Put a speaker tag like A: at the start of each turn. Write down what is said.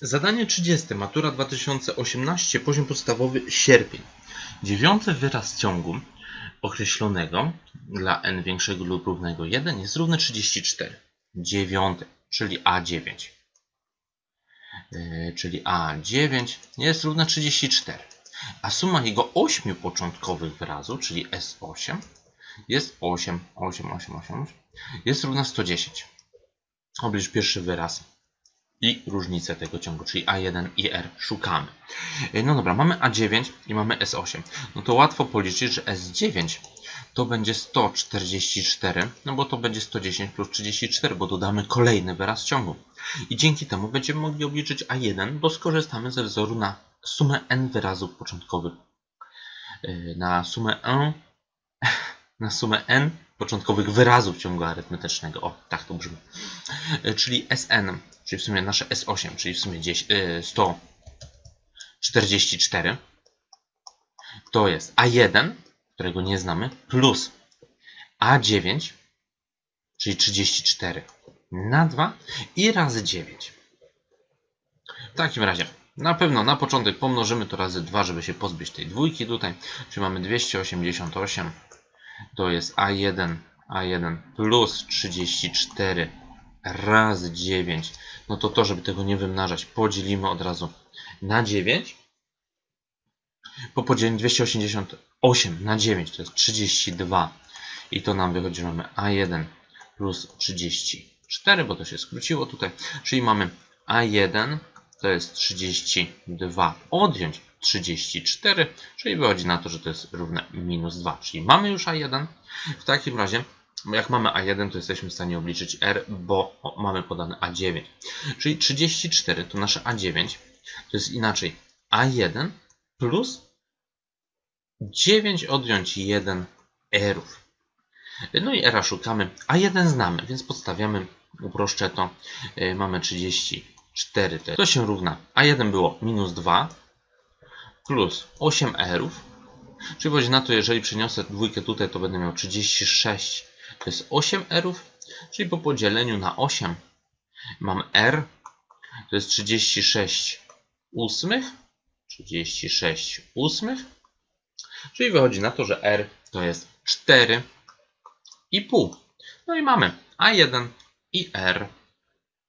A: Zadanie 30. Matura 2018, poziom podstawowy, sierpień. Dziewiąty wyraz ciągu określonego dla n większego lub równego 1 jest równy 34. Dziewiąty, czyli A9. Yy, czyli A9 jest równa 34. A suma jego ośmiu początkowych wyrazów, czyli S8, jest 8, 8, 8, 8, jest równa 110. Oblicz pierwszy wyraz i różnicę tego ciągu, czyli A1 i R szukamy. Yy, No dobra, mamy A9 i mamy S8. No to łatwo policzyć, że S9 to będzie 144, no bo to będzie 110 plus 34, bo dodamy kolejny wyraz ciągu. I dzięki temu będziemy mogli obliczyć A1, bo skorzystamy ze wzoru na sumę n wyrazów początkowych. Yy, Na sumę n, na sumę n początkowych wyrazów ciągu arytmetycznego. O, tak to brzmi. Yy, Czyli Sn, czyli w sumie nasze S8, czyli w sumie 10, yy, 144. To jest A1, którego nie znamy, plus A9, czyli 34 na 2 i razy 9. W takim razie na pewno na początek pomnożymy to razy 2, żeby się pozbyć tej dwójki tutaj. Czyli mamy 288, to jest A1, A1 plus 34 razy 9. No to to, żeby tego nie wymnażać, podzielimy od razu na 9. Po podzieleniu 288 na 9 to jest 32. I to nam wychodzi, że mamy A1 plus 34, bo to się skróciło tutaj. Czyli mamy A1 to jest 32 odjąć 34, czyli wychodzi na to, że to jest równe minus 2, czyli mamy już A1. W takim razie, jak mamy A1, to jesteśmy w stanie obliczyć R, bo mamy podane A9. Czyli 34 to nasze A9, to jest inaczej A1 plus 9 odjąć 1 Rów. No i era szukamy, a jeden znamy, więc podstawiamy, uproszczę to, y, mamy 30 4 to się równa. A1 było minus 2 plus 8 erów. Czyli będzie na to jeżeli przeniosę dwójkę tutaj to będę miał 36 to jest 8 erów. Czyli po podzieleniu na 8 mam r. To jest 36 ósmych. 36 ósmych. Czyli wychodzi na to, że r to jest 4,5 no i mamy a1 i r.